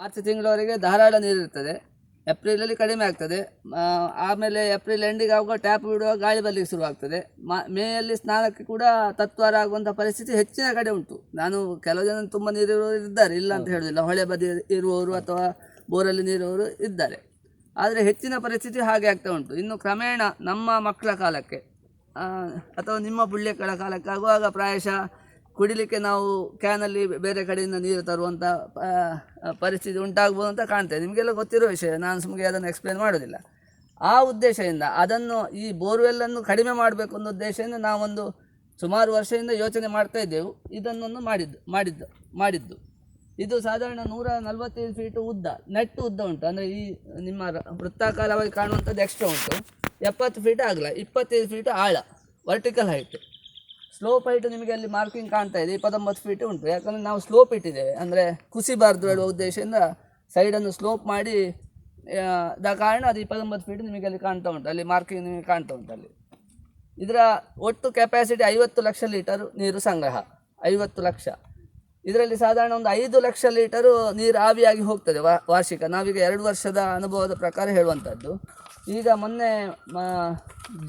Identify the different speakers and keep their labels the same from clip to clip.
Speaker 1: March ತಿಂಗಳವರೆಗೆ ಧಾರಾಳ ನೀರಿರ್ತದೆ ಏಪ್ರಿಲಲ್ಲಿ ಕಡಿಮೆ ಆಗ್ತದೆ. ಆಮೇಲೆ ಏಪ್ರಿಲ್ ಎಂಡಿಗೆ ಆಗುವಾಗ ಟ್ಯಾಪ್ ಬಿಡುವ ಗಾಳಿ ಬರಲಿಕ್ಕೆ ಶುರುವಾಗ್ತದೆ. ಮ ಮೇಯಲ್ಲಿ ಸ್ನಾನಕ್ಕೆ ಕೂಡ ತತ್ವಾರ ಆಗುವಂಥ ಪರಿಸ್ಥಿತಿ ಹೆಚ್ಚಿನ ಕಡೆ ಉಂಟು. ನಾನು ಕೆಲವು ಜನ ತುಂಬ ನೀರಿರುವವರು ಇದ್ದಾರೆ. ಇಲ್ಲ ಅಂತ ಹೇಳೋದಿಲ್ಲ. ಹೊಳೆ ಬದಿ ಇರುವವರು ಅಥವಾ ಬೋರಲ್ಲಿ ನೀರುವವರು ಇದ್ದಾರೆ. ಆದರೆ ಹೆಚ್ಚಿನ ಪರಿಸ್ಥಿತಿ ಹಾಗೆ ಆಗ್ತಾ ಉಂಟು. ಇನ್ನು ಕ್ರಮೇಣ ನಮ್ಮ ಮಕ್ಕಳ ಕಾಲಕ್ಕೆ ಅಥವಾ ನಿಮ್ಮ ಪುಳ್ಯಕ್ಕಳ ಕಾಲಕ್ಕೆ ಆಗುವಾಗ ಪ್ರಾಯಶಃ ಕುಡಿಲಿಕ್ಕೆ ನಾವು ಕ್ಯಾನಲ್ಲಿ ಬೇರೆ ಕಡೆಯಿಂದ ನೀರು ತರುವಂಥ ಪರಿಸ್ಥಿತಿ ಉಂಟಾಗ್ಬೋದು ಅಂತ ಕಾಣ್ತೇವೆ ನಿಮಗೆಲ್ಲ ಗೊತ್ತಿರೋ ವಿಷಯ, ನಾನು ಸುಮ್ಮನೆ ಅದನ್ನು ಎಕ್ಸ್ಪ್ಲೇನ್ ಮಾಡೋದಿಲ್ಲ. ಆ ಉದ್ದೇಶದಿಂದ, ಅದನ್ನು ಈ ಬೋರ್ವೆಲ್ಲನ್ನು ಕಡಿಮೆ ಮಾಡಬೇಕು ಅನ್ನೋ ಉದ್ದೇಶದಿಂದ ನಾವೊಂದು ಸುಮಾರು ವರ್ಷದಿಂದ ಯೋಚನೆ ಮಾಡ್ತಾ ಇದ್ದೆವು. ಇದನ್ನೊಂದು ಮಾಡಿದ್ದು ಮಾಡಿದ್ದು ಮಾಡಿದ್ದು. ಇದು ಸಾಧಾರಣ ನೂರ ನಲವತ್ತೈದು ಫೀಟ್ ಉದ್ದ, ನೆಟ್ಟು ಉದ್ದ ಉಂಟು. ಅಂದರೆ ಈ ನಿಮ್ಮ ವೃತ್ತಾಕಾರವಾಗಿ ಕಾಣುವಂಥದ್ದು ಎಕ್ಸ್ಟ್ರಾ ಉಂಟು. ಎಪ್ಪತ್ತು ಫೀಟ್ ಆಗಲ್ಲ ಇಪ್ಪತ್ತೈದು ಫೀಟ್ ಆಳ ವರ್ಟಿಕಲ್ ಹೈಟ್ ಸ್ಲೋಪ್ ಹೈಟ್ ನಿಮಗೆ ಅಲ್ಲಿ ಮಾರ್ಕಿಂಗ್ ಕಾಣ್ತಾ ಇದೆ, ಇಪ್ಪತ್ತೊಂಬತ್ತು ಫೀಟ್ ಉಂಟು. ಯಾಕಂದರೆ ನಾವು ಸ್ಲೋಪ್ ಇಟ್ಟಿದ್ದೇವೆ. ಅಂದರೆ ಕುಸಿಬಾರ್ದು ಹೇಳುವ ಉದ್ದೇಶದಿಂದ ಸೈಡನ್ನು ಸ್ಲೋಪ್ ಮಾಡಿ ದ ಕಾರಣ ಅದು ಇಪ್ಪತ್ತೊಂಬತ್ತು ಫೀಟ್ ನಿಮಗೆ ಅಲ್ಲಿ ಕಾಣ್ತಾ ಉಂಟು. ಅಲ್ಲಿ ಮಾರ್ಕಿಂಗ್ ನಿಮಗೆ ಕಾಣ್ತಾ ಉಂಟು ಅಲ್ಲಿ. ಇದರ ಒಟ್ಟು ಕೆಪಾಸಿಟಿ ಐವತ್ತು ಲಕ್ಷ ಲೀಟರ್ ನೀರು ಸಂಗ್ರಹ. ಐವತ್ತು ಲಕ್ಷ. ಇದರಲ್ಲಿ ಸಾಧಾರಣ ಒಂದು ಐದು ಲಕ್ಷ ಲೀಟರು ನೀರು ಆವಿಯಾಗಿ ಹೋಗ್ತದೆ ವಾರ್ಷಿಕ. ನಾವೀಗ ಎರಡು ವರ್ಷದ ಅನುಭವದ ಪ್ರಕಾರ ಹೇಳುವಂಥದ್ದು. ಈಗ ಮೊನ್ನೆ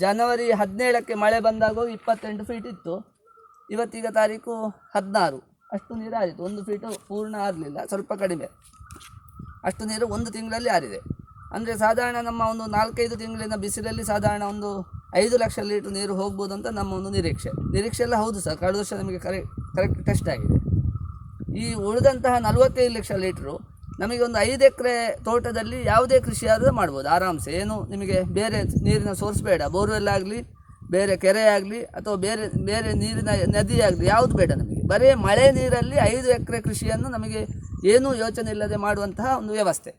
Speaker 1: ಜನವರಿ ಹದಿನೇಳಕ್ಕೆ ಮಳೆ ಬಂದಾಗ ಇಪ್ಪತ್ತೆಂಟು ಫೀಟ್ ಇತ್ತು. ಇವತ್ತೀಗ ತಾರೀಕು ಹದಿನಾರು. ಅಷ್ಟು ನೀರು ಆರಿತು. ಒಂದು ಫೀಟು ಪೂರ್ಣ ಆಗಲಿಲ್ಲ ಸ್ವಲ್ಪ ಕಡಿಮೆ. ಅಷ್ಟು ನೀರು ಒಂದು ತಿಂಗಳಲ್ಲಿ ಆರಿದೆ. ಅಂದರೆ ಸಾಧಾರಣ ನಮ್ಮ ಒಂದು ನಾಲ್ಕೈದು ತಿಂಗಳಿನ ಬಿಸಿಲಲ್ಲಿ ಸಾಧಾರಣ ಒಂದು ಐದು ಲಕ್ಷ ಲೀಟ್ರ್ ನೀರು ಹೋಗ್ಬೋದು ಅಂತ ನಮ್ಮ ಒಂದು ನಿರೀಕ್ಷೆ. ನಿರೀಕ್ಷೆ ಎಲ್ಲ ಹೌದು ಸರ್. ಕಳೆದ ವರ್ಷ ನಮಗೆ ಕರೆಕ್ಟ್ ಕರೆಕ್ಟ್ ಟೆಸ್ಟ್ ಆಗಿದೆ. ಈ ಉಳಿದಂತಹ ನಲವತ್ತೈದು ಲಕ್ಷ ಲೀಟ್ರು ನಮಗೆ ಒಂದು ಐದು ಎಕರೆ ತೋಟದಲ್ಲಿ ಯಾವುದೇ ಕೃಷಿ ಆದರೂ ಮಾಡ್ಬೋದು. ಆರಾಮ್ಸೆ. ಏನು ನಿಮಗೆ ಬೇರೆ ನೀರಿನ ಸೋರ್ಸ್ ಬೇಡ. ಬೋರ್ವೆಲ್ ಆಗಲಿ ಬೇರೆ ಕೆರೆ ಆಗಲಿ ಅಥವಾ ಬೇರೆ ಬೇರೆ ನೀರಿನ ನದಿ ಆಗಲಿ ಯಾವುದು ಬೇಡ ನಮಗೆ. ಬರೀ ಮಳೆ ನೀರಲ್ಲಿ ಐದು ಎಕರೆ ಕೃಷಿಯನ್ನು ನಮಗೆ ಏನೂ ಯೋಚನೆ ಇಲ್ಲದೆ ಮಾಡುವಂತಹ ಒಂದು ವ್ಯವಸ್ಥೆ.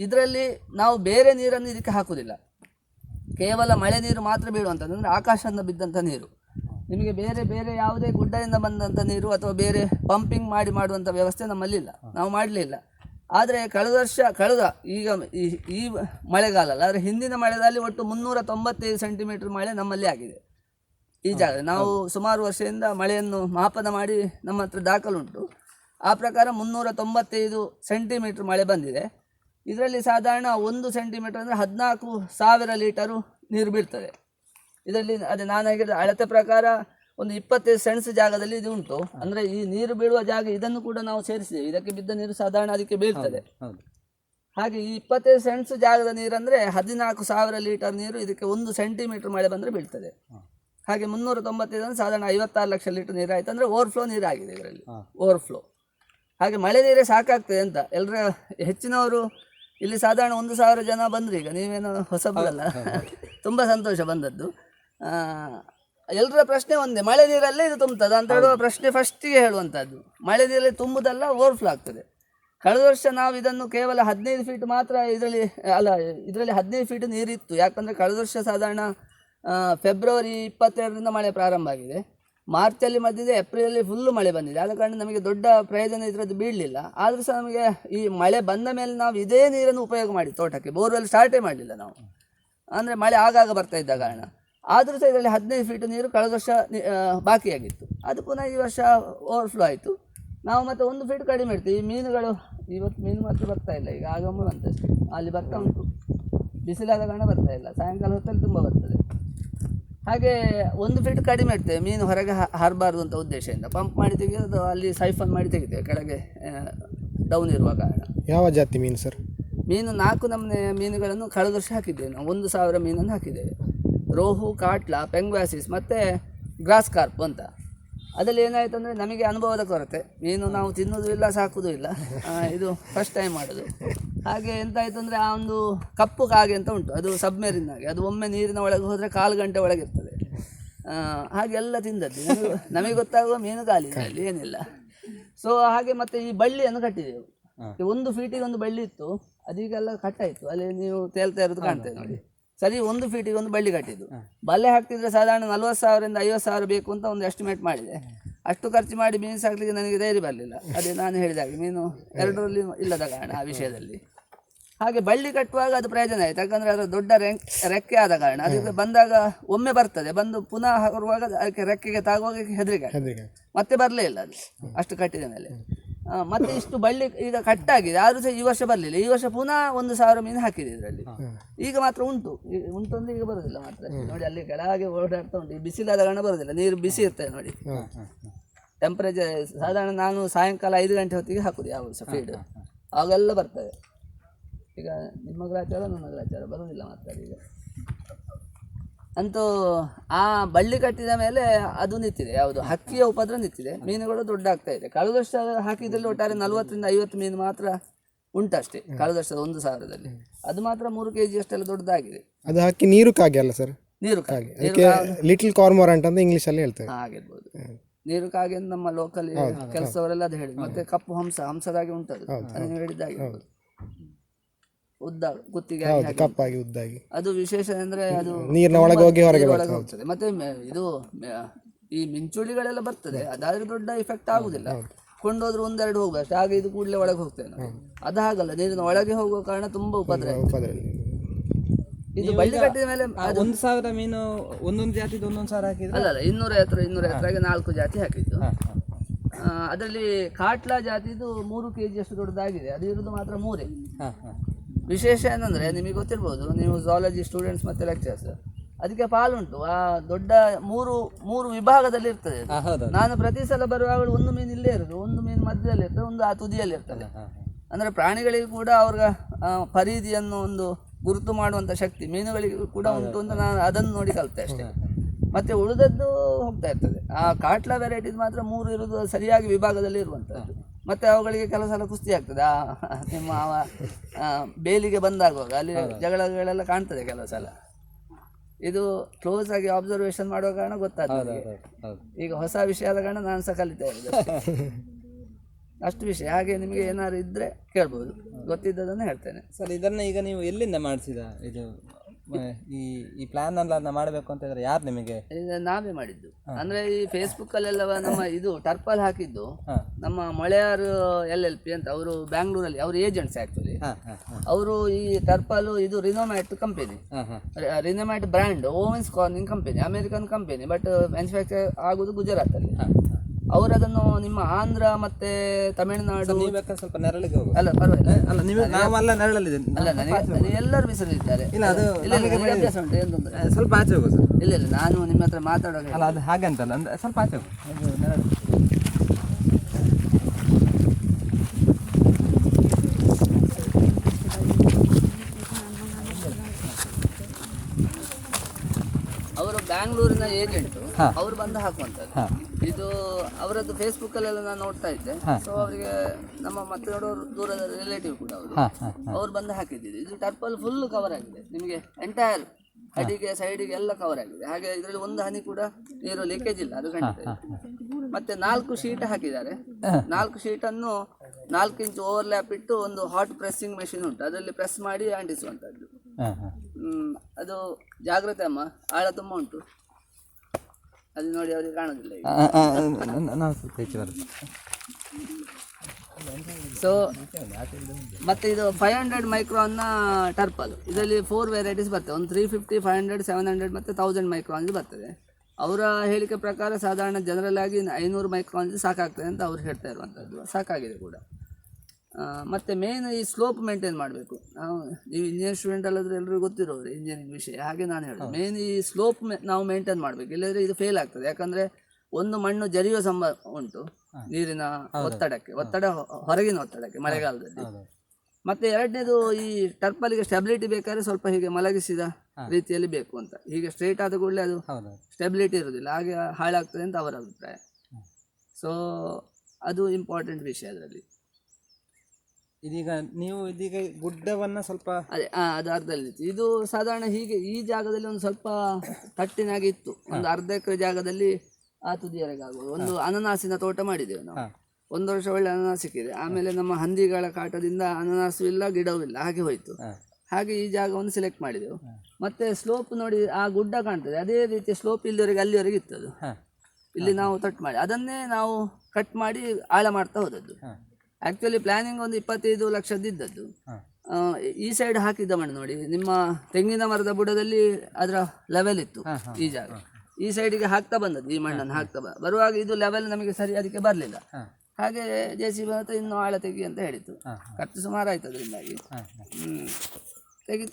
Speaker 1: ಇದರಲ್ಲಿ ನಾವು ಬೇರೆ ನೀರನ್ನು ಇದಕ್ಕೆ ಹಾಕುವುದಿಲ್ಲ. ಕೇವಲ ಮಳೆ ನೀರು ಮಾತ್ರ ಬೀಳುವಂಥದ್ದು. ಅಂದರೆ ಆಕಾಶದಿಂದ ಬಿದ್ದಂಥ ನೀರು. ನಿಮಗೆ ಬೇರೆ ಬೇರೆ ಯಾವುದೇ ಗುಡ್ಡದಿಂದ ಬಂದಂಥ ನೀರು ಅಥವಾ ಬೇರೆ ಪಂಪಿಂಗ್ ಮಾಡಿ ಮಾಡುವಂಥ ವ್ಯವಸ್ಥೆ ನಮ್ಮಲ್ಲಿಲ್ಲ. ನಾವು ಮಾಡಲಿಲ್ಲ. ಆದರೆ ಕಳೆದ ವರ್ಷ ಕಳೆದ ಈಗ ಈ ಈ ಮಳೆಗಾಲ ಅಲ್ಲ ಆದರೆ ಹಿಂದಿನ ಮಳೆಗಾಲಿ ಒಟ್ಟು ಮುನ್ನೂರ ತೊಂಬತ್ತೈದು ಸೆಂಟಿಮೀಟರ್ ಮಳೆ ನಮ್ಮಲ್ಲಿ ಆಗಿದೆ. ಈ ಜಾಗ ನಾವು ಸುಮಾರು ವರ್ಷದಿಂದ ಮಳೆಯನ್ನು ಮಾಪನ ಮಾಡಿ ನಮ್ಮ ಹತ್ರ ದಾಖಲುಂಟು ಆ ಪ್ರಕಾರ ಮುನ್ನೂರ ತೊಂಬತ್ತೈದು ಸೆಂಟಿಮೀಟ್ರ್ ಮಳೆ ಬಂದಿದೆ. ಇದರಲ್ಲಿ ಸಾಧಾರಣ ಒಂದು ಸೆಂಟಿಮೀಟರ್ ಅಂದರೆ ಹದಿನಾಲ್ಕು ಸಾವಿರ ಲೀಟರು ನೀರು ಬೀಳ್ತದೆ. ಇದರಲ್ಲಿ ಅದೇ ನಾನು ಹೇಳಿದ ಅಳತೆ ಪ್ರಕಾರ ಒಂದು ಇಪ್ಪತ್ತೈದು ಸೆನ್ಸ್ ಜಾಗದಲ್ಲಿ ಇದು ಉಂಟು. ಅಂದ್ರೆ ಈ ನೀರು ಬೀಳುವ ಜಾಗ ಇದನ್ನು ಕೂಡ ನಾವು ಸೇರಿಸಿದ್ದೇವೆ. ಇದಕ್ಕೆ ಬಿದ್ದ ನೀರು ಸಾಧಾರಣ ಅದಕ್ಕೆ ಬೀಳ್ತದೆ. ಹಾಗೆ ಈ ಇಪ್ಪತ್ತೈದು ಸೆಂಟ್ಸ್ ಜಾಗದ ನೀರಂದ್ರೆ ಹದಿನಾಲ್ಕು ಸಾವಿರ ಲೀಟರ್ ನೀರು ಇದಕ್ಕೆ ಒಂದು ಸೆಂಟಿಮೀಟರ್ ಮಳೆ ಬಂದರೆ ಬೀಳ್ತದೆ. ಹಾಗೆ ಮುನ್ನೂರ ತೊಂಬತ್ತೈದು ಅಂದರೆ ಸಾಧಾರಣ ಐವತ್ತಾರು ಲಕ್ಷ ಲೀಟರ್ ನೀರು ಆಯ್ತು ಅಂದರೆ ಓವರ್ಫ್ಲೋ ನೀರಾಗಿದೆ ಇದರಲ್ಲಿ.
Speaker 2: ಓವರ್
Speaker 1: ಓವರ್ಫ್ಲೋ ಹಾಗೆ ಮಳೆ ನೀರೇ ಸಾಕಾಗ್ತದೆ ಅಂತ. ಎಲ್ಲರ ಹೆಚ್ಚಿನವರು ಇಲ್ಲಿ ಸಾಧಾರಣ ಒಂದು ಸಾವಿರ ಜನ ಬಂದರು ಈಗ. ನೀವೇನು ಹೊಸಬರಲ್ಲ. ತುಂಬ ಸಂತೋಷ ಬಂದದ್ದು. ಎಲ್ಲರ ಪ್ರಶ್ನೆ ಒಂದೇ ಮಳೆ ನೀರಲ್ಲೇ ಇದು ತುಂಬುತ್ತದೆ ಅಂತ ಹೇಳುವ ಪ್ರಶ್ನೆ ಫಸ್ಟಿಗೆ ಹೇಳುವಂಥದ್ದು. ಮಳೆ ನೀರಲ್ಲಿ ತುಂಬುದಲ್ಲ ಓವರ್ಫ್ಲೋ ಆಗ್ತದೆ. ಕಳೆದ ವರ್ಷ ನಾವು ಇದನ್ನು ಕೇವಲ ಹದಿನೈದು ಫೀಟ್ ಮಾತ್ರ ಇದರಲ್ಲಿ ಅಲ್ಲ ಇದರಲ್ಲಿ ಹದಿನೈದು ಫೀಟ್ ನೀರಿತ್ತು. ಯಾಕಂದರೆ ಕಳೆದ ವರ್ಷ ಸಾಧಾರಣ ಫೆಬ್ರವರಿ ಇಪ್ಪತ್ತೆರಡರಿಂದ ಮಳೆ ಪ್ರಾರಂಭ ಆಗಿದೆ. ಮಾರ್ಚಲ್ಲಿ ಮಧ್ಯದ ಏಪ್ರಿಲಲ್ಲಿ ಫುಲ್ಲು ಮಳೆ ಬಂದಿದೆ. ಆದ ಕಾರಣ ನಮಗೆ ದೊಡ್ಡ ಪ್ರಯೋಜನ ಇದರದ್ದು ಬೀಳಲಿಲ್ಲ. ಆದರೂ ಸಹ ನಮಗೆ ಈ ಮಳೆ ಬಂದ ಮೇಲೆ ನಾವು ಇದೇ ನೀರನ್ನು ಉಪಯೋಗ ಮಾಡಿ ತೋಟಕ್ಕೆ. ಬೋರ್ವೆಲ್ ಸ್ಟಾರ್ಟೇ ಮಾಡಲಿಲ್ಲ ನಾವು. ಅಂದರೆ ಮಳೆ ಆಗಾಗ ಬರ್ತಾ ಇದ್ದ ಕಾರಣ. ಆದರೂ ಸಹ ಇದರಲ್ಲಿ ಹದಿನೈದು ಫೀಟ್ ನೀರು ಕಳೆದ ವರ್ಷ ಬಾಕಿಯಾಗಿತ್ತು. ಅದು ಪುನಃ ಈ ವರ್ಷ ಓವರ್ಫ್ಲೋ ಆಯಿತು. ನಾವು ಮತ್ತೆ ಒಂದು ಫೀಟ್ ಕಡಿಮೆ ಇಡ್ತೀವಿ. ಈ ಮೀನುಗಳು ಇವತ್ತು ಮೀನು ಮಾತ್ರ ಬರ್ತಾ ಇಲ್ಲ. ಈಗ ಆಗಮ್ಮ ಅಂತ ಅಲ್ಲಿ ಬರ್ತಾ ಉಂಟು. ಬಿಸಿಲಾದ ಕಾರಣ ಬರ್ತಾ ಇಲ್ಲ. ಸಾಯಂಕಾಲ ಹೊತ್ತಲ್ಲಿ ತುಂಬ ಬರ್ತದೆ. ಹಾಗೆ ಒಂದು ಫೀಟ್ ಕಡಿಮೆ ಇಡ್ತೇವೆ. ಮೀನು ಹೊರಗೆ ಹಾರಬಾರ್ದು ಅಂತ ಉದ್ದೇಶದಿಂದ. ಪಂಪ್ ಮಾಡಿ ತೆಗೆಯೋದು ಅಲ್ಲಿ ಸೈಫನ್ ಮಾಡಿ ತೆಗಿತೇವೆ. ಕೆಳಗೆ ಡೌನ್ ಇರುವ ಕಾರಣ.
Speaker 3: ಯಾವ ಜಾತಿ ಮೀನು ಸರ್
Speaker 1: ಮೀನು ನಾಲ್ಕು ನಮೂನೆ ಮೀನುಗಳನ್ನು ಕಳೆದ ವರ್ಷ ಹಾಕಿದ್ದೇವೆ ನಾವು. ಒಂದು ಸಾವಿರ ಮೀನನ್ನು ಹಾಕಿದ್ದೇವೆ. ರೋಹು ಕಾಟ್ಲಾ ಪೆಂಗ್ವಾಸಿಸ್ ಮತ್ತು ಗ್ರಾಸ್ ಕಾರ್ಪ್ ಅಂತ. ಅದರಲ್ಲಿ ಏನಾಯಿತು ಅಂದರೆ ನಮಗೆ ಅನುಭವದ ಕೊರತೆ. ಮೀನು ನಾವು ತಿನ್ನೋದು ಇಲ್ಲ ಸಾಕೋದು ಇಲ್ಲ. ಇದು ಫಸ್ಟ್ ಟೈಮ್ ಮಾಡೋದು. ಹಾಗೆ ಎಂತಾಯಿತು ಅಂದರೆ ಆ ಒಂದು ಕಪ್ಪು ಕಾಗೆ ಅಂತ ಉಂಟು. ಅದು ಸಬ್ಮೆರಿನ್ ಹಾಗೆ ಅದು ಒಮ್ಮೆ ನೀರಿನ ಒಳಗೆ ಹೋದರೆ ಕಾಲು ಗಂಟೆ ಒಳಗಿರ್ತದೆ. ಹಾಗೆ ಎಲ್ಲ ತಿಂದದ್ದು. ನಮಗೆ ಗೊತ್ತಾಗುವ ಮೀನು ಖಾಲಿ ಅಲ್ಲಿ ಏನಿಲ್ಲ. ಸೊ ಹಾಗೆ ಮತ್ತೆ ಈ ಬಳ್ಳಿಯನ್ನು ಕಟ್ಟಿದೆವು. ಒಂದು ಫೀಟಿಗೆ ಒಂದು ಬಳ್ಳಿ ಇತ್ತು. ಅದೀಗೆಲ್ಲ ಕಟ್ಟಾಯಿತು. ಅಲ್ಲಿ ನೀವು ತೇಲ್ತಾ ಇರೋದು ಕಾಣ್ತೇವೆ ನೋಡಿ ಸರಿ ಒಂದು ಫೀಟಿಗೆ ಒಂದು ಬಳ್ಳಿ ಕಟ್ಟಿದ್ದು. ಬಲ್ಲೆ ಹಾಕ್ತಿದ್ರೆ ಸಾಧಾರಣ ನಲ್ವತ್ತು ಸಾವಿರದಿಂದ ಐವತ್ತು ಸಾವಿರ ಬೇಕು ಅಂತ ಒಂದು ಎಸ್ಟಿಮೇಟ್ ಮಾಡಿದೆ. ಅಷ್ಟು ಖರ್ಚು ಮಾಡಿ ಮೀನು ಹಾಕ್ಲಿಕ್ಕೆ ನನಗೆ ಧೈರ್ಯ ಬರಲಿಲ್ಲ. ಅದೇ ನಾನು ಹೇಳಿದಾಗೆ ಮೀನು ಎರಡರಲ್ಲಿ ಇಲ್ಲದ ಕಾರಣ ಆ ವಿಷಯದಲ್ಲಿ. ಹಾಗೆ ಬಳ್ಳಿ ಕಟ್ಟುವಾಗ ಅದು ಪ್ರಯೋಜನ ಆಯ್ತು. ಯಾಕಂದರೆ ಅದರ ದೊಡ್ಡ ರೆಂಕ್ ರೆಕ್ಕೆ ಆದ ಕಾರಣ. ಅದಕ್ಕೆ ಬಂದಾಗ ಒಮ್ಮೆ ಬರ್ತದೆ. ಬಂದು ಪುನಃ ಹೊರುವಾಗ ಅದಕ್ಕೆ ರೆಕ್ಕೆಗೆ ತಾಗುವಾಗ ಹೆದರಿಕೆ. ಮತ್ತೆ ಬರಲೇ ಇಲ್ಲ ಅದು. ಅಷ್ಟು ಕಟ್ಟಿದ ಮೇಲೆ. ಮತ್ತೆ ಇಷ್ಟು ಬಳ್ಳಿ ಈಗ ಕಟ್ಟಾಗಿದೆ ಆದ್ರೂ ಸಹ ಈ ವರ್ಷ ಬರಲಿಲ್ಲ. ಈ ವರ್ಷ ಪುನಃ ಒಂದು ಸಾವಿರ ಮೀನು ಹಾಕಿದೆ ಇದರಲ್ಲಿ. ಈಗ ಮಾತ್ರ ಉಂಟು. ಉಂಟು ಅಂದ್ರೆ ಈಗ ಬರೋದಿಲ್ಲ ಮಾತ್ರ. ನೋಡಿ ಅಲ್ಲಿ ಕೆಳಗೆ ಓಡಾಡ್ತಾ ಉಂಟು. ಈ ಬಿಸಿಲಾದ ಕಾರಣ ಬರೋದಿಲ್ಲ. ನೀರು ಬಿಸಿ ಇರ್ತದೆ ನೋಡಿ. ಟೆಂಪರೇಚರ್ ಸಾಧಾರಣ ನಾನು ಸಾಯಂಕಾಲ ಐದು ಗಂಟೆ ಹೊತ್ತಿಗೆ ಹಾಕುದು ಯಾವ ಸಹ ಫೀಡ್ ಆಗೆಲ್ಲ ಬರ್ತದೆ. ಈಗ ನಿಮ್ಮ ಗ್ರಾಚಾರ ನನ್ನ ಗ್ರಾಚಾರ ಬರೋದಿಲ್ಲ ಮಾತ್ರ. ಈಗ ಅಂತೂ ಆ ಬಳ್ಳಿ ಕಟ್ಟಿದ ಮೇಲೆ ಅದು ನಿಂತಿದೆ ಯಾವುದು ಹಕ್ಕಿಯ ಉಪದ್ರ ನಿಂತಿದೆ. ಮೀನುಗಳು ದೊಡ್ಡ ಆಗ್ತಾ ಇದೆ. ಕಳೆದ ವರ್ಷ ಹಾಕಿದ್ರಲ್ಲಿ ಒಟ್ಟಾರೆ ನಲವತ್ತರಿಂದ ಐವತ್ತು ಮೀನು ಮಾತ್ರ ಉಂಟಷ್ಟೇ ಕಳೆದ ವರ್ಷದ ಒಂದು ಸಾವಿರದಲ್ಲಿ. ಅದು ಮಾತ್ರ ಮೂರು ಕೆ ಜಿ ಅಷ್ಟೆಲ್ಲ ದೊಡ್ಡದಾಗಿದೆ.
Speaker 2: ಅದು ಹಾಕಿ ನೀರು ಕಾಗೆ ಅಲ್ಲ ಸರ್?
Speaker 1: ನೀರು ಕಾಗೆ.
Speaker 2: ಲಿಟಲ್ ಕಾರ್ಮೋರಂಟ್ ಅಂತ ಇಂಗ್ಲೀಷಲ್ಲಿ ಹೇಳ್ತಾರೆ.
Speaker 1: ಹಾ, ಆಗಿರ್ಬೋದು ನೀರು ಕಾಗೆ ಅಂತ ನಮ್ಮ ಲೋಕಲ್ ಕೆಲಸವರೆಲ್ಲ ಅದು ಹೇಳಿದ್ರು ಮತ್ತೆ ಕಪ್ಪು ಹಂಸ ಹಂಸದಾಗಿ ಉಂಟದು. ಅದನ್ನು ಹೇಳಿದ್ದಾಗಿರ್ಬೋದು ಉದ್ದ ಕುತ್ತಿಗೆ ಆಗಿ.
Speaker 2: ಕಪ್ಪಾಗಿ ಉದ್ದಾಗಿ.
Speaker 1: ಅದು ವಿಶೇಷ ಅಂದ್ರೆ ಅದು
Speaker 2: ನೀರಿನ ಒಳಗೆ ಹೋಗಿ ಹೊರಗೆ
Speaker 1: ಬರ್ತದೆ. ಹೋಗ್ತದೆ. ಮತ್ತೆ ಮೆ- ಇದು ಮೆ- ಈ ಮಿಂಚುಳಿಗಳೆಲ್ಲ ಬರ್ತದೆ. ಅದಾದ್ರೆ ದೊಡ್ಡ ಇಫೆಕ್ಟ್ ಆಗುದಿಲ್ಲ. ಕೊಂಡೋದ್ರು ಒಂದೆರಡು ಹೋಗುದು ಅಷ್ಟೇ. ಆಗ ಇದು ಕೂಡಲೇ ಒಳಗೆ ಹೋಗ್ತೇವೆ ಅದ ಅದು ಹಾಗಲ್ಲ ನೀರಿನ ಒಳಗೆ ಹೋಗುವ ಕಾರಣ ತುಂಬಾ ಉಪದ್ರ ಆಯ್ತು. ಇದು ಬಳ್ಳಿ ಕಟ್ಟಿದ ಮೇಲೆ
Speaker 3: ಆ ಒಂದು ಸಾವಿರ ಮೀನು ಒಂದೊಂದು ಜಾತಿದು ಒಂದೊಂದು ಸಾವಿರ ಹಾಕಿದ್ರೆ?
Speaker 1: ಅಲ್ಲ ಅಲ್ಲ ಇನ್ನೂರ ಎತ್ತರ ಇನ್ನೂರ ಎತ್ತರಗೆ ನಾಲ್ಕು ಜಾತಿ ಹಾಕಿದ್ದು. ಆ, ಅದರಲ್ಲಿ ಕಾಟ್ಲಾ ಜಾತಿದು ಮೂರು ಕೆಜಿ ಅಷ್ಟು ದೊಡ್ಡದಾಗಿದೆ. ಅದು ಇರುವುದು ಮಾತ್ರ ಮೂರೇ.
Speaker 3: ಹಾಂ ಹಾಂ.
Speaker 1: ವಿಶೇಷ ಏನಂದ್ರೆ ನಿಮಗೆ ಗೊತ್ತಿರ್ಬೋದು ನೀವು ಝಾಲಜಿ ಸ್ಟೂಡೆಂಟ್ಸ್ ಮತ್ತೆ ಲೆಕ್ಚರ್ಸ್ ಅದಕ್ಕೆ ಪಾಲುಂಟು. ಆ ದೊಡ್ಡ ಮೂರು ಮೂರು ವಿಭಾಗದಲ್ಲಿ ಇರ್ತದೆ ನಾನು ಪ್ರತಿ ಸಲ ಬರುವಾಗ ಒಂದು ಮೀನು ಇಲ್ಲೇ ಇರೋದು ಒಂದು ಮೀನು ಮಧ್ಯದಲ್ಲಿ ಇರ್ತದೆ ಒಂದು ಆ ತುದಿಯಲ್ಲಿ ಇರ್ತದೆ. ಅಂದ್ರೆ ಪ್ರಾಣಿಗಳಿಗೂ ಕೂಡ ಅವ್ರ ಪರಿಧಿಯನ್ನು ಒಂದು ಗುರುತು ಮಾಡುವಂತ ಶಕ್ತಿ ಮೀನುಗಳಿಗೂ ಕೂಡ ಉಂಟು ಅಂತ ನಾನು ಅದನ್ನು ನೋಡಿ ಕಲಿತೆ ಅಷ್ಟೇ. ಮತ್ತೆ ಉಳಿದದ್ದು ಹೋಗ್ತಾ ಇರ್ತದೆ. ಆ ಕಾಟ್ಲಾ ವೆರೈಟೀಸ್ ಮಾತ್ರ ಮೂರು ಇರುವುದು ಸರಿಯಾಗಿ ವಿಭಾಗದಲ್ಲಿ ಇರುವಂಥದ್ದು ಮತ್ತೆ ಅವುಗಳಿಗೆ ಕೆಲವು ಸಲ ಕುಸ್ತಿ ಆಗ್ತದೆ. ಆ ನಿಮ್ಮ ಅವ ಆ, ಬೇಲಿಗೆ ಬಂದಾಗುವಾಗ ಅಲ್ಲಿ ಜಗಳಗಳೆಲ್ಲ ಕಾಣ್ತದೆ ಕೆಲವು ಸಲ. ಇದು ಕ್ಲೋಸ್ ಆಗಿ ಅಬ್ಸರ್ವೇಷನ್ ಮಾಡುವ ಕಾರಣ ಗೊತ್ತಾಗ್ತದೆ ನನಗೆ.
Speaker 3: ಹೌದು
Speaker 1: ಈಗ ಹೊಸ ವಿಷಯ ಆದ ಕಾರಣ ನಾನು ಸಹ ಕಲಿತಾ ಇರೋದು ಅಷ್ಟು. ವಿಷಯ. ಹಾಗೆ ನಿಮಗೆ ಏನಾದ್ರು ಇದ್ರೆ ಕೇಳ್ಬೋದು. ಗೊತ್ತಿದ್ದದನ್ನು ಹೇಳ್ತೇನೆ.
Speaker 3: ಸರ್ ಇದನ್ನ ಈಗ ನೀವು ಎಲ್ಲಿಂದ ಮಾಡಿಸಿದ ಇದು? ಈ ಈ ಪ್ಲಾನ್ ಎಲ್ಲ ಮಾಡಬೇಕು ಅಂತ ಹೇಳಿದ್ರೆ ಯಾರು ನಿಮಗೆ?
Speaker 1: ಇದು ನಾವೇ ಮಾಡಿದ್ದು. ಅಂದ್ರೆ ಈ ಫೇಸ್ಬುಕ್ ಅಲ್ಲೆಲ್ಲ ನಮ್ಮ ಇದು ಟರ್ಪಲ್ ಹಾಕಿದ್ದು. ನಮ್ಮ ಮೊಳೆಯಾರು ಎಲ್ ಎಲ್ ಪಿ ಅಂತ ಅವರು ಬ್ಯಾಂಗ್ಳೂರಲ್ಲಿ ಅವರು ಏಜೆಂಟ್ಸ್ ಆಕ್ಚುಲಿ ಅವರು ಈ ಟರ್ಪಲ್ ಇದು Rhinomat company Rhinomat brand Owens Corning company American company but manufacture ಆಗುದು ಗುಜರಾತ್ ಅಲ್ಲಿ ಅವರು ಅದನ್ನು ನಿಮ್ಮ ಆಂಧ್ರ ಮತ್ತೆ ತಮಿಳುನಾಡು
Speaker 3: ಸ್ವಲ್ಪ ನೆರಳಿಗೆ ಹೋಗು
Speaker 1: ಅಲ್ಲ ಪರವಾಗಿಲ್ಲ.
Speaker 3: ಅಲ್ಲ ನೀವು ನಾವೆಲ್ಲ ನೆರಳಲ್ಲಿದೆ
Speaker 1: ಅಲ್ಲ ನನಗೆ ಎಲ್ಲರೂ ಬಿಸಿಲಿದ್ದಾರೆ.
Speaker 3: ಇಲ್ಲ ಅದು
Speaker 1: ಇಲ್ಲ ಇಲ್ಲ, ನನಗೆ ಅಭ್ಯಾಸ ಉಂಟು ಏನು ತೊಂದ್ರೆ
Speaker 3: ಸ್ವಲ್ಪ ಆಚೆ ಹೋಗು ಸರ್.
Speaker 1: ಇಲ್ಲ ಇಲ್ಲ ನಾನು ನಿಮ್ಮ ಹತ್ರ ಮಾತಾಡುವಾಗ
Speaker 3: ಅಲ್ಲ ಅದು ಹಾಗೆ ಅಂತಲ್ಲ ಅಂದ್ರೆ ಸ್ವಲ್ಪ ಆಚೆ ಹೋಗು. ಅದು ನೆರಳು.
Speaker 1: ಬ್ಯಾಂಗ್ಳೂರಿನ ಏಜೆಂಟ್. ಅವ್ರು ಬಂದು ಹಾಕುವಂಥದ್ದು. ಇದು ಅವರದ್ದು ಫೇಸ್ಬುಕ್ ಅಲ್ಲೆಲ್ಲ ನಾನು ನೋಡ್ತಾ ಇದ್ದೆ. ಸೊ ಅವರಿಗೆ ನಮ್ಮ ಮತ್ತೆ ನೋಡೋರು ದೂರದ ರಿಲೇಟಿವ್ ಕೂಡ ಅವರು. ಅವ್ರು ಬಂದು ಹಾಕಿದ್ದು ಇದು ಟರ್ಪಲ್ ಫುಲ್ ಕವರ್ ಆಗಿದೆ. ನಿಮಗೆ ಎಂಟೈರ್ ಅಡಿಗೆ ಸೈಡಿಗೆ ಎಲ್ಲ ಕವರ್ ಆಗಿದೆ. ಹಾಗೆ ಇದರಲ್ಲಿ ಒಂದು ಹನಿ ಕೂಡ ನೀರು ಲೀಕೇಜ್ ಇಲ್ಲ ಅದು ಖಂಡಿತ ಮತ್ತೆ ನಾಲ್ಕು ಶೀಟ್ ಹಾಕಿದ್ದಾರೆ. ನಾಲ್ಕು ಶೀಟ್ ಅನ್ನು ನಾಲ್ಕು ಇಂಚ್ ಓವರ್ಲ್ಯಾಪ್ ಇಟ್ಟು ಒಂದು ಹಾಟ್ ಪ್ರೆಸ್ಸಿಂಗ್ ಮೆಷಿನ್ ಉಂಟು. ಅದರಲ್ಲಿ ಪ್ರೆಸ್ ಮಾಡಿ ಅಂಟಿಸುವಂಥದ್ದು. ಅದು ಜಾಗ್ರತೆ ಅಮ್ಮ. ಆಳ ತುಂಬ ಉಂಟು. ಅದು ನೋಡಿ ಅವರಿಗೆ ಕಾಣೋದಿಲ್ಲ ಸೊ ಮತ್ತೆ ಇದು ಫೈವ್ ಹಂಡ್ರೆಡ್ ಮೈಕ್ರೋನ್ನ ಟರ್ಪಲ್ ಇದರಲ್ಲಿ ಫೋರ್ ವೆರೈಟೀಸ್ ಬರ್ತದೆ. ಒಂದು three fifty five hundred seven hundred ಮತ್ತು ತೌಸಂಡ್ ಮೈಕ್ರಾನ್ಸ್ ಬರ್ತದೆ. ಅವರ ಹೇಳಿಕೆ ಪ್ರಕಾರ ಸಾಧಾರಣ ಜನರಲ್ ಆಗಿ ಐನೂರು ಮೈಕ್ರಾನ್ಸ್ ಸಾಕಾಗ್ತದೆ ಅಂತ ಅವ್ರು ಹೇಳ್ತಾ ಇರುವಂಥದ್ದು ಸಾಕಾಗಿದೆ ಕೂಡ. ಮತ್ತೆ ಮೇನ್ ಈ ಸ್ಲೋಪ್ ಮೇಂಟೈನ್ ಮಾಡಬೇಕು. ನಾವು ನೀವು ಇಂಜಿನಿಯರ್ ಸ್ಟೂಡೆಂಟ್ ಅಲ್ಲಾದ್ರೆ ಎಲ್ಲರೂ ಗೊತ್ತಿರೋರು ಇಂಜಿನಿಯರಿಂಗ್ ವಿಷಯ ಹಾಗೆ ನಾನು ಹೇಳೋದು. ಮೇನ್ ಈ ಸ್ಲೋಪ್ ನಾವು ಮೇಂಟೈನ್ ಮಾಡಬೇಕು. ಇಲ್ಲದ್ರೆ ಇದು ಫೇಲ್ ಆಗ್ತದೆ. ಯಾಕಂದ್ರೆ ಒಂದು ಮಣ್ಣು ಜರಿಯುವ ಸಂಭವ ಉಂಟು ನೀರಿನ ಒತ್ತಡಕ್ಕೆ ಒತ್ತಡ ಹೊರಗಿನ ಒತ್ತಡಕ್ಕೆ ಮಳೆಗಾಲದಲ್ಲಿ. ಮತ್ತೆ ಎರಡನೇದು ಈ ಟರ್ಪಲಿಗೆ ಸ್ಟೆಬಿಲಿಟಿ ಬೇಕಾದ್ರೆ ಸ್ವಲ್ಪ ಹೀಗೆ ಮಲಗಿಸಿದ ರೀತಿಯಲ್ಲಿ ಬೇಕು ಅಂತ. ಹೀಗೆ ಸ್ಟ್ರೇಟ್ ಆದ ಕೂಡಲೇ ಅದು ಸ್ಟೆಬಿಲಿಟಿ ಇರೋದಿಲ್ಲ. ಹಾಗೆ ಹಾಳಾಗ್ತದೆ ಅಂತ ಅವರ ಅಭಿಪ್ರಾಯ. ಸೊ ಅದು ಇಂಪಾರ್ಟೆಂಟ್ ವಿಷಯ ಅದರಲ್ಲಿ.
Speaker 3: ಇದೀಗ ನೀವು ಇದೀಗ ಗುಡ್ಡವನ್ನ ಸ್ವಲ್ಪ
Speaker 1: ಅದೇ ಆ, ಅದು ಅರ್ಧದಲ್ಲಿ ಇತ್ತು. ಇದು ಸಾಧಾರಣ ಹೀಗೆ ಈ ಜಾಗದಲ್ಲಿ ಒಂದು ಸ್ವಲ್ಪ ತಟ್ಟಿನಾಗಿ ಇತ್ತು. ಒಂದು ಅರ್ಧ ಎಕರೆ ಜಾಗದಲ್ಲಿ ಆ ತುದಿಯವರೆಗೆ ಆಗ್ಬೋದು ಒಂದು ಅನನಾಸಿನ ತೋಟ ಮಾಡಿದ್ದೇವೆ ನಾವು. ಒಂದು ವರ್ಷ ಒಳ್ಳೆ ಅನನಾಸ್ ಸಿಕ್ಕಿದೆ ಆಮೇಲೆ ನಮ್ಮ ಹಂದಿಗಳ ಕಾಟದಿಂದ ಅನನಾಸು ಇಲ್ಲ ಗಿಡವೂ ಇಲ್ಲ ಹಾಗೆ ಹೋಯ್ತು. ಹಾಗೆ ಈ ಜಾಗವನ್ನು ಸೆಲೆಕ್ಟ್ ಮಾಡಿದೆವು. ಮತ್ತೆ ಸ್ಲೋಪ್ ನೋಡಿ ಆ ಗುಡ್ಡ ಕಾಣ್ತದೆ. ಅದೇ ರೀತಿ ಸ್ಲೋಪ್ ಇಲ್ಲಿವರೆಗೆ ಅಲ್ಲಿವರೆಗೆ ಇತ್ತು ಅದು ಇಲ್ಲಿ ನಾವು ತಟ್ ಮಾಡಿ ಅದನ್ನೇ ನಾವು ಕಟ್ ಮಾಡಿ ಆಳ ಮಾಡ್ತಾ ಹೋದದ್ದು. ಆ್ಯಕ್ಚುಲಿ ಪ್ಲಾನಿಂಗ್ ಒಂದು ಇಪ್ಪತ್ತೈದು ಲಕ್ಷದ
Speaker 3: ಇದ್ದದ್ದು.
Speaker 1: ಆ, ಈ ಸೈಡ್ ಹಾಕಿದ್ದ ಮಣ್ಣು ನೋಡಿ. ನಿಮ್ಮ ತೆಂಗಿನ ಮರದ ಬುಡದಲ್ಲಿ ಅದರ ಲೆವೆಲ್ ಇತ್ತು ಈ ಜಾಗ. ಈ ಸೈಡಿಗೆ ಹಾಕ್ತಾ ಬಂದದ್ದು ಈ ಮಣ್ಣನ್ನು ಹಾಕ್ತಾ ಬರುವಾಗ ಇದು ಲೆವೆಲ್ ನಮಗೆ ಸರಿ ಅದಕ್ಕೆ ಬರಲಿಲ್ಲ. ಹಾಗೆ ಜೆ ಸಿ ಬಿ ಇನ್ನು ಆಳ ತೆಗಿ ಅಂತ
Speaker 3: ಹೇಳಿತ್ತು.
Speaker 1: ಖರ್ಚು ಸುಮಾರು ಆಯ್ತು ಅದರಿಂದಾಗಿ ತೆಗಿತಾ